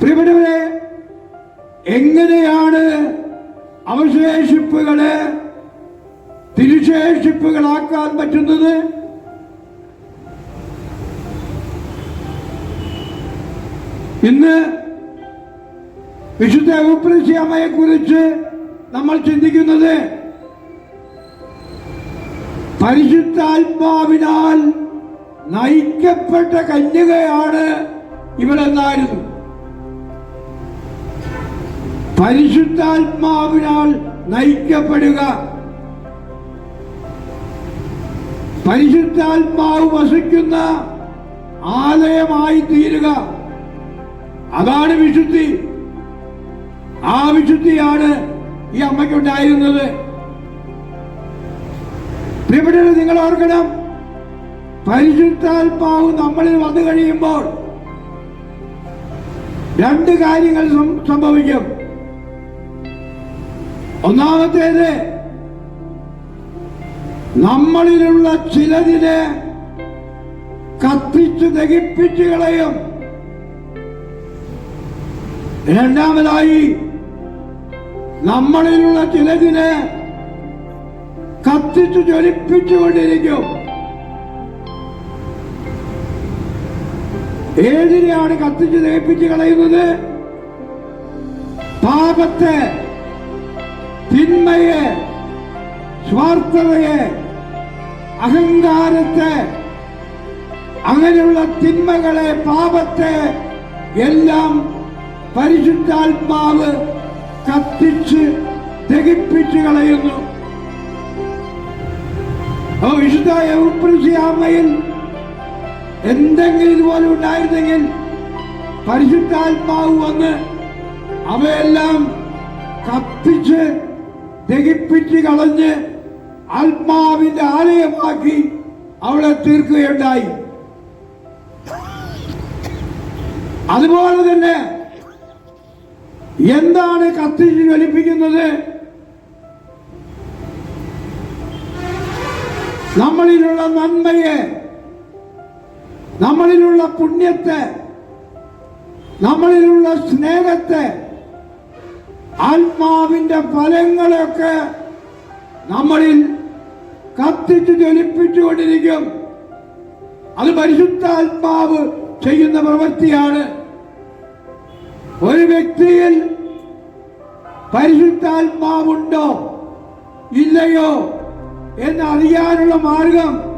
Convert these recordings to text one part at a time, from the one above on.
പ്രിയപ്പെട്ടവരെ എങ്ങനെയാണ് അവശേഷിപ്പുകളെ തിരുശേഷിപ്പുകളാക്കാൻ പറ്റുന്നത്? ഇന്ന് വിശുദ്ധ ഉപ്രശ്യാമയെ കുറിച്ച് നമ്മൾ ചിന്തിക്കുന്നത് പരിശുദ്ധാത്മാവിനാൽ നയിക്കപ്പെട്ട കന്യകയാണ് ഇവളെന്നായിരുന്നു പരിശുദ്ധാത്മാവിനാൽ നയിക്കപ്പെടുക. പരിശുദ്ധാത്മാവ് വസിക്കുന്ന ആലയമായി തീരുക. അതാണ് വിശുദ്ധി. ആ വിശുദ്ധിയാണ് ഈ അമ്മയ്ക്കുണ്ടായിരുന്നത്. പ്രിയപ്പെട്ടത് നിങ്ങൾ ഓർക്കണം പരിശുദ്ധാത്മാവ് നമ്മളിൽ വന്നു കഴിയുമ്പോൾ രണ്ട് കാര്യങ്ങൾ സംഭവിക്കും. ഒന്നാമത്തേത് നമ്മളിലുള്ള ചിലതിനെ കത്തിച്ച് ദഹിപ്പിച്ച് കളയും. രണ്ടാമതായി നമ്മളിലുള്ള ചിലതിനെ കത്തിച്ച് ജ്വലിപ്പിച്ചുകൊണ്ടിരിക്കും ഏതിനെയാണ് കത്തിച്ചു ദഹിപ്പിച്ച് കളയുന്നത്? പാപത്തെ തിന്മയെ സ്വാർത്ഥതയെ അഹങ്കാരത്തെ അങ്ങനെയുള്ള തിന്മകളെ പാപത്തെ എല്ലാം പരിശുദ്ധാത്മാവ് കത്തിച്ച് ദഹിപ്പിച്ചു കളയുന്നു. വിശുദ്ധ യൗപ്രസിയാമ്മയിൽ എന്തെങ്കിലും ഇതുപോലെ ഉണ്ടായിരുന്നെങ്കിൽ പരിശുദ്ധാത്മാവ് വന്ന് അവയെല്ലാം കത്തിച്ച് ദഹിപ്പിച്ച് കളഞ്ഞ് ആത്മാവിന്റെ ആലയമാക്കി അവളെ തീർക്കുകയുണ്ടായി. അതുപോലെ തന്നെ എന്താണ് കത്തിച്ച് ജ്വലിപ്പിക്കുന്നത്? നമ്മളിലുള്ള നന്മയെ നമ്മളിലുള്ള പുണ്യത്തെ നമ്മളിലുള്ള സ്നേഹത്തെ ആത്മാവിന്റെ ഫലങ്ങളൊക്കെ നമ്മളിൽ കത്തിച്ച് ജ്വലിപ്പിച്ചുകൊണ്ടിരിക്കും. അത് പരിശുദ്ധാത്മാവ് ചെയ്യുന്ന പ്രവൃത്തിയാണ്. ഒരു വ്യക്തിയിൽ പരിശുദ്ധാത്മാവുണ്ടോ? ഇല്ലയോ എന്ന് അറിയാനുള്ള മാർഗം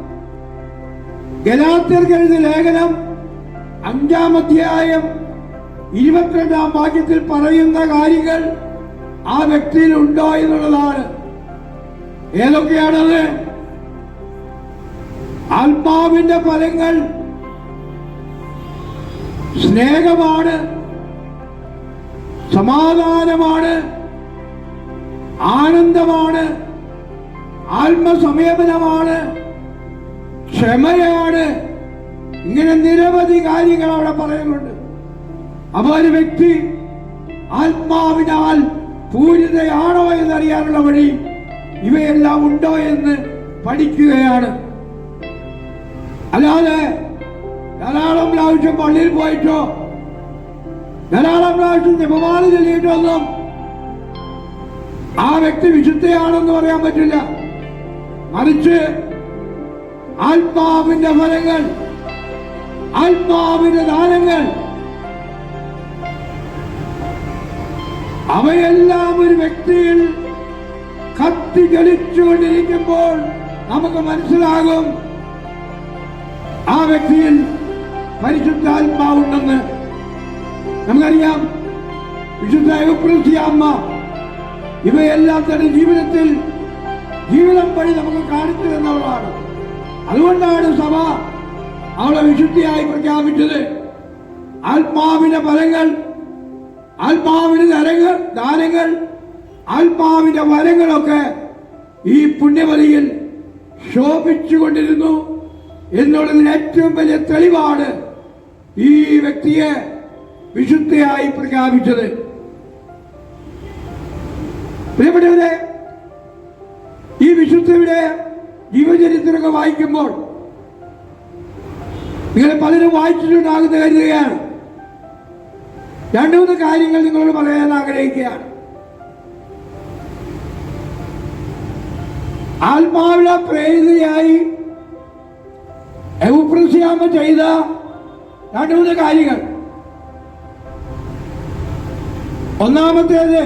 ഗലാത്യർക്ക് ലേഖനം അഞ്ചാം അധ്യായം ഇരുപത്തിരണ്ടാം വാക്യത്തിൽ പറയുന്ന കാര്യങ്ങൾ ആ വ്യക്തിയിൽ ഉണ്ടോ എന്നുള്ളതാണ്. ഏതൊക്കെയാണത്? ആത്മാവിന്റെ ഫലങ്ങൾ. സ്നേഹമാണ്. സമാധാനമാണ്. ആനന്ദമാണ്. ആത്മസമേപനമാണ് ക്ഷമയാണ്. ഇങ്ങനെ നിരവധി കാര്യങ്ങൾ അവിടെ പറയുന്നുണ്ട്. അപ്പൊ ഒരു വ്യക്തി ആത്മാവിനാൽ പൂരിതയാണോ എന്നറിയാനുള്ള വഴി ഇവയെല്ലാം ഉണ്ടോ എന്ന് പഠിക്കുകയാണ്. അല്ലാതെ ധാരാളം പ്രാവശ്യം പള്ളിയിൽ പോയിട്ടോ ധാരാളം പ്രാവശ്യം ജപമാല ചൊല്ലിയിട്ടൊന്നും ആ വ്യക്തി വിശുദ്ധയാണെന്ന് പറയാൻ പറ്റില്ല. മറിച്ച് ആത്മാവിന്റെ ഫലങ്ങൾ ആത്മാവിന്റെ ദാനങ്ങൾ അവയെല്ലാം ഒരു വ്യക്തിയിൽ കത്തി ജ്വലിച്ചുകൊണ്ടിരിക്കുമ്പോൾ നമുക്ക് മനസ്സിലാകും ആ വ്യക്തിയിൽ പരിശുദ്ധാത്മാവുണ്ടെന്ന്. നമുക്കറിയാം വിശുദ്ധ അമ്മ ഇവയെല്ലാം തന്റെ ജീവിതത്തിൽ ജീവിതം വഴി നമുക്ക് കാണിച്ചു തന്നവളാണ്. അതുകൊണ്ടാണ് സഭ അവളെ വിശുദ്ധിയായി പ്രഖ്യാപിച്ചത്. ആത്മാവിന്റെ ഫലങ്ങൾ ആത്മാവിന്റെ നരങ്ങൾ ദാനങ്ങൾ ആത്മാവിന്റെ വരങ്ങളൊക്കെ ഈ പുണ്യവതിയിൽ ശോഭിച്ചുകൊണ്ടിരുന്നു. എന്നുള്ളതിന് ഏറ്റവും വലിയ തെളിവാണ് ഈ വ്യക്തിയെ വിശുദ്ധയായി പ്രഖ്യാപിച്ചത്. പ്രിയപ്പെട്ടവരെ ഈ വിശുദ്ധയുടെ ജീവചരിത്രമൊക്കെ വായിക്കുമ്പോൾ നിങ്ങൾ പലരും വായിച്ചിട്ടുണ്ടാകുന്ന കരുതുകയാണ്. രണ്ടു മൂന്ന് കാര്യങ്ങൾ നിങ്ങളോട് പറയാൻ ആഗ്രഹിക്കുകയാണ്. ആത്മാവിലെ പ്രേരിതയായി എവുപ്രസ്യാമ ചെയ്ത രണ്ടു മൂന്ന് കാര്യങ്ങൾ. ഒന്നാമത്തേത്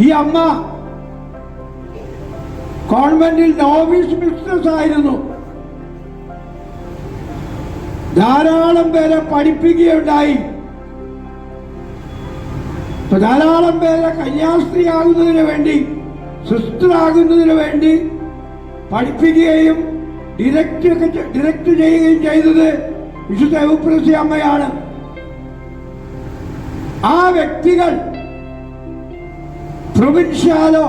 ഈ അമ്മ കോൺവെന്റിൽ നോവിസ് മിസ്റ്റസ് ആയിരുന്നു ധാരാളം പേരെ പഠിപ്പിക്കുകയുണ്ടായി. ധാരാളം പേരെ കന്യാസ്ത്രീയാകുന്നതിന് വേണ്ടി സിസ്റ്ററാകുന്നതിന് വേണ്ടി പഠിപ്പിക്കുകയും ഡിറക്റ്റ് ഡിറക്റ്റ് ചെയ്യുകയും ചെയ്തത് വിശുദ്ധ എവുപ്രസി അമ്മയാണ്. ആ വ്യക്തികൾ പ്രൊവിൻഷ്യാലോ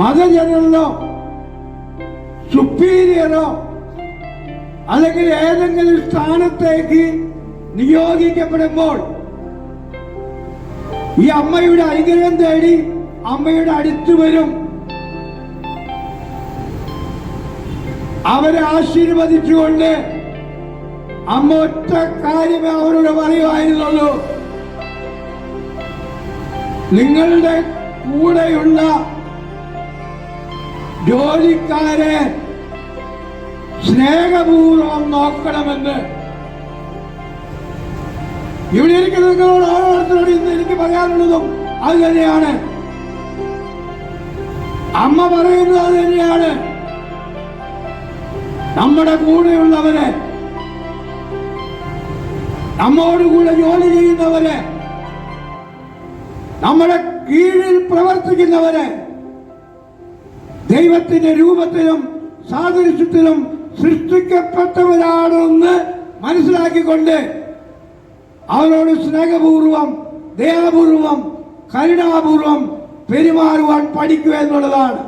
മതജനറലോ സുപ്പീരിയറോ അല്ലെങ്കിൽ ഏതെങ്കിലും സ്ഥാനത്തേക്ക് നിയോഗിക്കപ്പെടുമ്പോൾ ഈ അമ്മയുടെ ഐഗ്രഹം തേടി അമ്മയുടെ അടുത്ത് വരും. അവരെ ആശീർവദിച്ചുകൊണ്ട് അമ്മ ഒറ്റ കാര്യമേ അവരോട് പറയുമായിരുന്നുള്ളൂ നിങ്ങളുടെ കൂടെയുള്ള ജോലിക്കാരെ സ്നേഹപൂർവം നോക്കണമെന്ന്. ഇവിടെ ഇരിക്കുന്ന നിങ്ങളോട് ഓരോരുത്തരോട് ഇന്ന് എനിക്ക് പറയാനുള്ളതും അത് തന്നെയാണ്. അമ്മ പറയുന്നത് അത് തന്നെയാണ്. നമ്മുടെ കൂടെയുള്ളവരെ നമ്മോടുകൂടെ ജോലി ചെയ്യുന്നവരെ നമ്മുടെ കീഴിൽ പ്രവർത്തിക്കുന്നവരെ ദൈവത്തിന്റെ രൂപത്തിലും സാദൃശ്യത്തിലും സൃഷ്ടിക്കപ്പെട്ടവരാണെന്ന് മനസ്സിലാക്കിക്കൊണ്ട് അവരോട് സ്നേഹപൂർവം ദേവപൂർവം കരുണാപൂർവം പെരുമാറുവാൻ പഠിക്കുക എന്നുള്ളതാണ്.